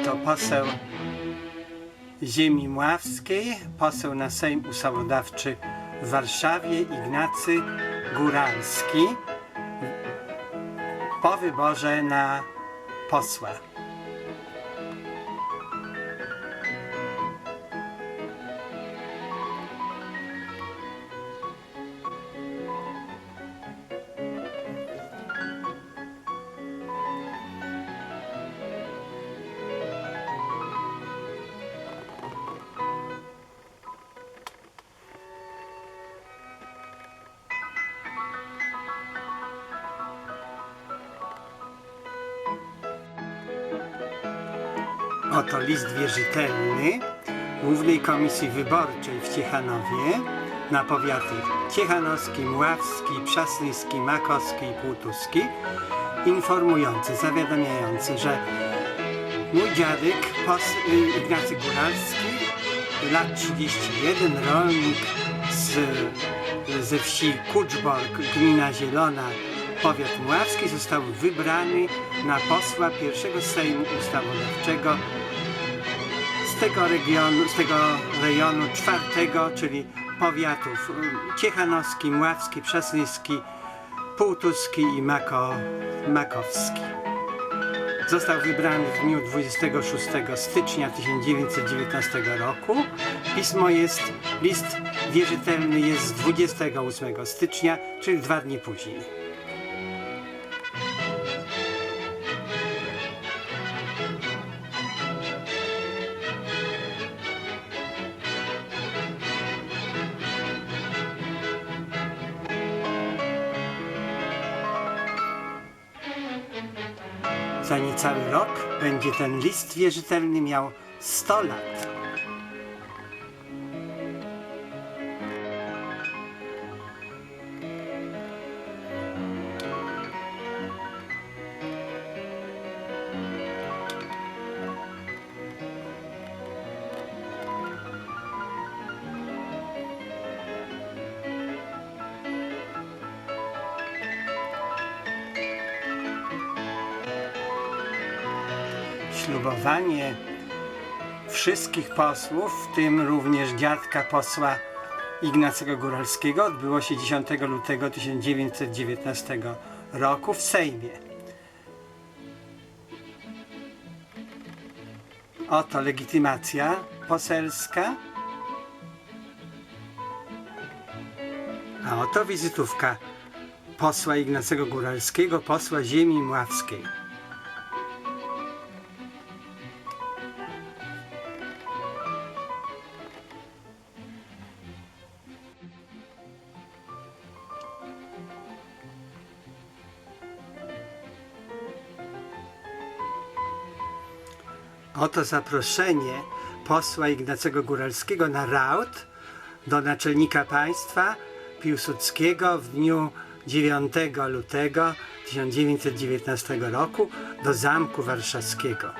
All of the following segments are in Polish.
Oto poseł ziemi mławskiej, poseł na Sejm Ustawodawczy w Warszawie Ignacy Góralski po wyborze na posła. Oto list wierzytelny Głównej Komisji Wyborczej w Ciechanowie na powiaty Ciechanowski, Mławski, Przasnyski, Makowski i Półtuski informujący, zawiadamiający, że mój dziadek, pos, y, Ignacy Góralski, lat 31, rolnik z, ze wsi Kuczbork, gmina Zielona, powiat mławski, został wybrany na posła pierwszego Sejmu Ustawodawczego z tego regionu, z tego rejonu czwartego, czyli powiatów y, Ciechanowski, Mławski, Przasnyski, Półtuski i Mako, Makowski. Został wybrany w dniu 26 stycznia 1919 roku. Pismo jest, list wierzytelny jest z 28 stycznia, czyli dwa dni później. Za niecały rok będzie ten list wierzytelny miał 100 lat. Ślubowanie wszystkich posłów, w tym również dziadka posła Ignacego Góralskiego, odbyło się 10 lutego 1919 roku w Sejmie. Oto legitymacja poselska. A oto wizytówka posła Ignacego Góralskiego, posła ziemi mławskiej. Oto zaproszenie posła Ignacego Góralskiego na raut do naczelnika państwa Piłsudskiego w dniu 9 lutego 1919 roku do Zamku Warszawskiego.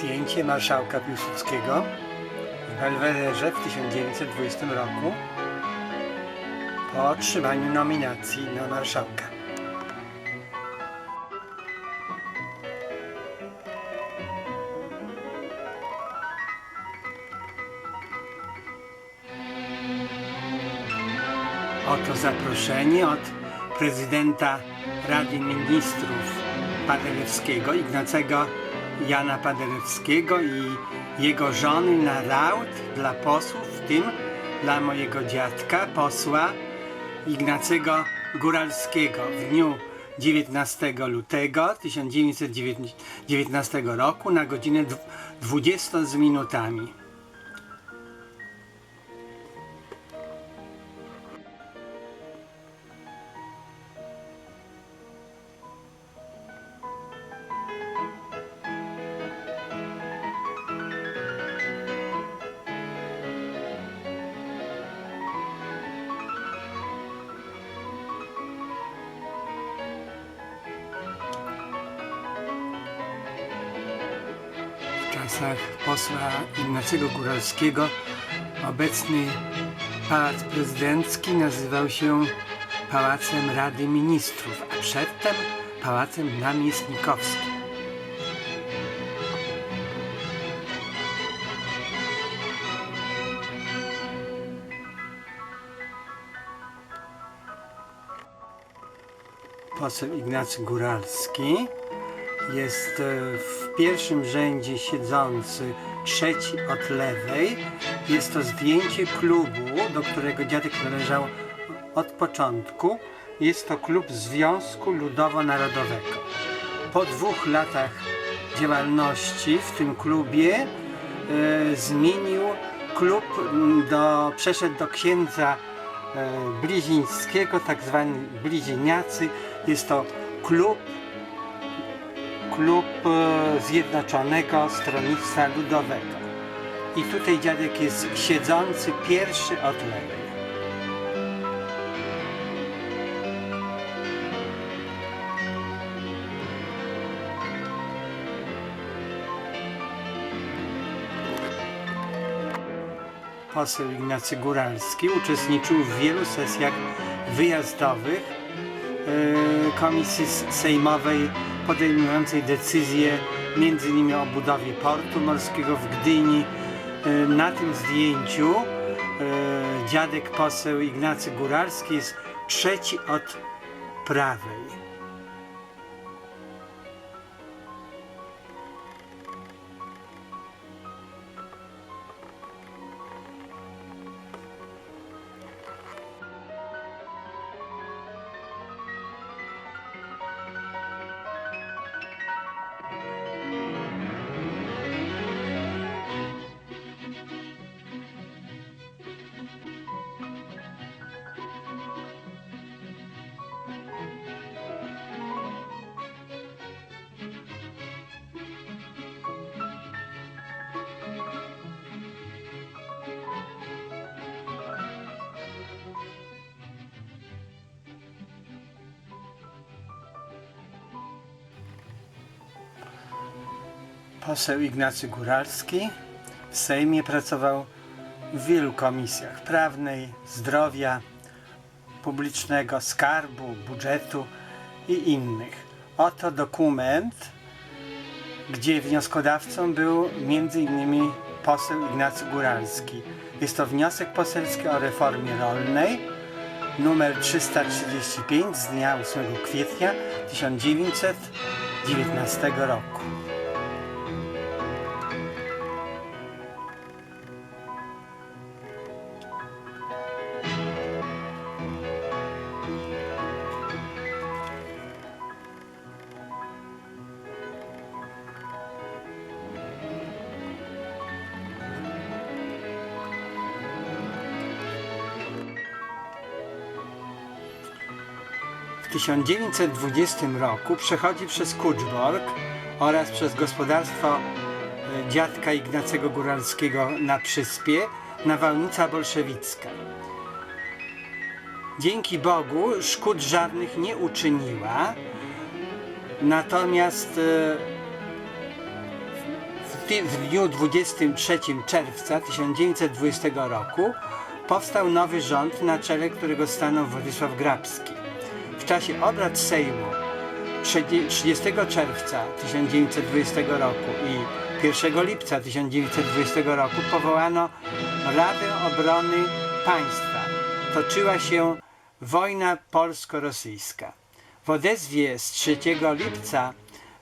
Zdjęcie marszałka Piłsudskiego w Belwederze w 1920 roku po otrzymaniu nominacji na marszałka. Oto zaproszenie od prezydenta Rady Ministrów Paderewskiego, Ignacego Jana Paderewskiego i jego żony na raut dla posłów, w tym dla mojego dziadka, posła Ignacego Góralskiego w dniu 19 lutego 1919 roku na godzinę dw- 20 z minutami. Czasach posła Ignacego Góralskiego obecny pałac prezydencki nazywał się Pałacem Rady Ministrów, a przedtem Pałacem Namiestnikowskim. Poseł Ignacy Góralski jest e, w pierwszym rzędzie siedzący, trzeci od lewej. Jest to zdjęcie klubu, do którego dziadek należał od początku. Jest to klub Związku Ludowo-Narodowego. Po dwóch latach działalności w tym klubie e, zmienił klub do, przeszedł do księdza e, Blizińskiego, tak zwani Blizieniacy. Jest to klub klub e, Zjednoczonego Stronnictwa Ludowego. I tutaj dziadek jest siedzący pierwszy od lewej. Poseł Ignacy Góralski uczestniczył w wielu sesjach wyjazdowych Komisji S- Sejmowej podejmującej decyzje m.in. o budowie portu morskiego w Gdyni. E, Na tym zdjęciu e, dziadek poseł Ignacy Góralski jest trzeci od prawej. Poseł Ignacy Góralski w Sejmie pracował w wielu komisjach prawnej, zdrowia, publicznego, skarbu, budżetu i innych. Oto dokument, gdzie wnioskodawcą był m.in. poseł Ignacy Góralski. Jest to wniosek poselski o reformie rolnej numer 335 z dnia 8 kwietnia 1919 roku. W 1920 roku przechodzi przez Kuczbork oraz przez gospodarstwo e, dziadka Ignacego Góralskiego na Przyspie nawałnica bolszewicka. Dzięki Bogu szkód żadnych nie uczyniła, natomiast e, w dniu 23 czerwca 1920 roku powstał nowy rząd, na czele którego stanął Władysław Grabski. W czasie obrad Sejmu 30 czerwca 1920 roku i 1 lipca 1920 roku powołano Radę Obrony Państwa. Toczyła się wojna polsko-rosyjska. W odezwie z 3 lipca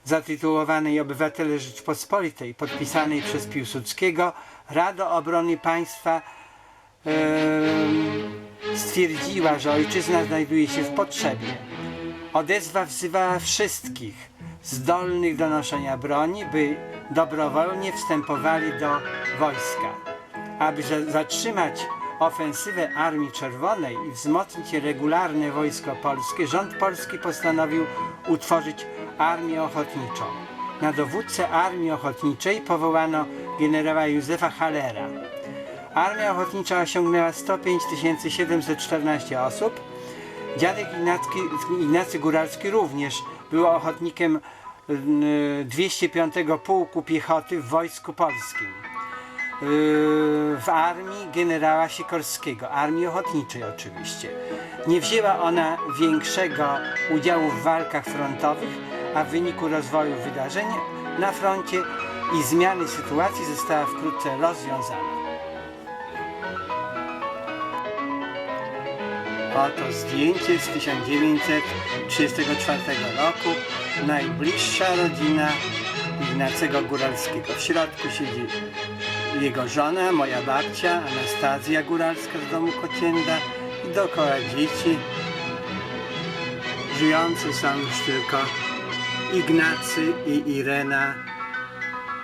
zatytułowanej Obywatele Rzeczpospolitej podpisanej przez Piłsudskiego Rada Obrony Państwa em, stwierdziła, że ojczyzna znajduje się w potrzebie. Odezwa wzywała wszystkich zdolnych do noszenia broni, by dobrowolnie wstępowali do wojska. Aby za- zatrzymać ofensywę Armii Czerwonej i wzmocnić regularne wojsko polskie, rząd polski postanowił utworzyć Armię Ochotniczą. Na dowódcę Armii Ochotniczej powołano generała Józefa Hallera. Armia ochotnicza osiągnęła 105 714 osób. Dziadek Ignacki, Ignacy Góralski również był ochotnikiem y, 205 Pułku Piechoty w Wojsku Polskim. Y, W armii generała Sikorskiego, armii ochotniczej oczywiście. Nie wzięła ona większego udziału w walkach frontowych, a w wyniku rozwoju wydarzeń na froncie i zmiany sytuacji została wkrótce rozwiązana. Oto zdjęcie z 1934 roku. Najbliższa rodzina Ignacego Góralskiego. W środku siedzi jego żona, moja babcia, Anastazja Góralska z domu Kocięda i dookoła dzieci. Żyjący są już tylko Ignacy i Irena.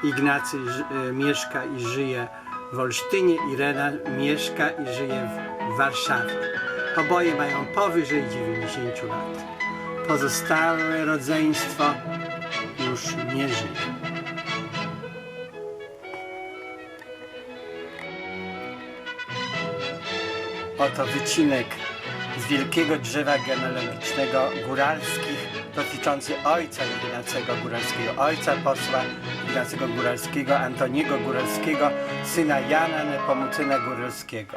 Ignacy e, mieszka i żyje w Olsztynie, Irena mieszka i żyje w Warszawie. Oboje mają powyżej 90 lat. Pozostałe rodzeństwo już nie żyje. Oto wycinek z wielkiego drzewa genealogicznego góralskich dotyczący ojca Ignacego Góralskiego, ojca posła Ignacego Góralskiego, Antoniego Góralskiego, syna Jana Nepomucyna Góralskiego.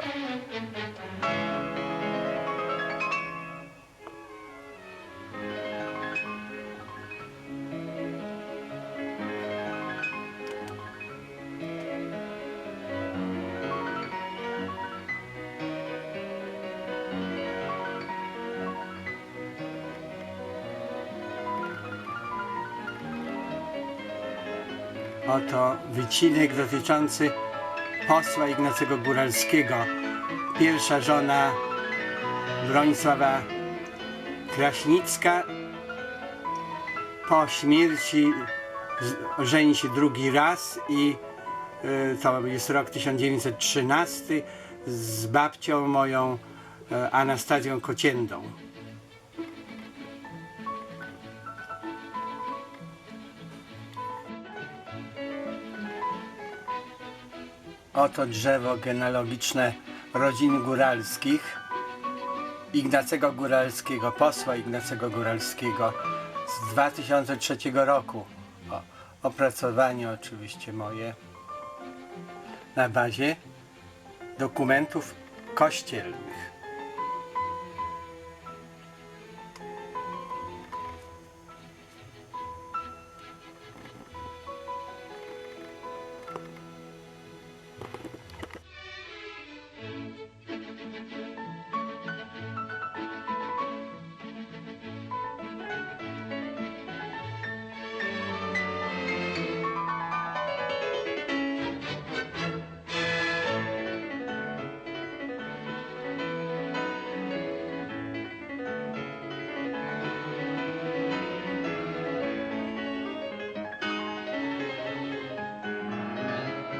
Oto wycinek dotyczący posła Ignacego Góralskiego. Pierwsza żona Bronisława Kraśnicka po śmierci żeni się drugi raz i y, to jest rok 1913 z babcią moją y, Anastazją Kociędą. Oto drzewo genealogiczne rodzin góralskich. Ignacego Góralskiego, posła Ignacego Góralskiego z 2003 roku. O, opracowanie oczywiście moje na bazie dokumentów kościelnych.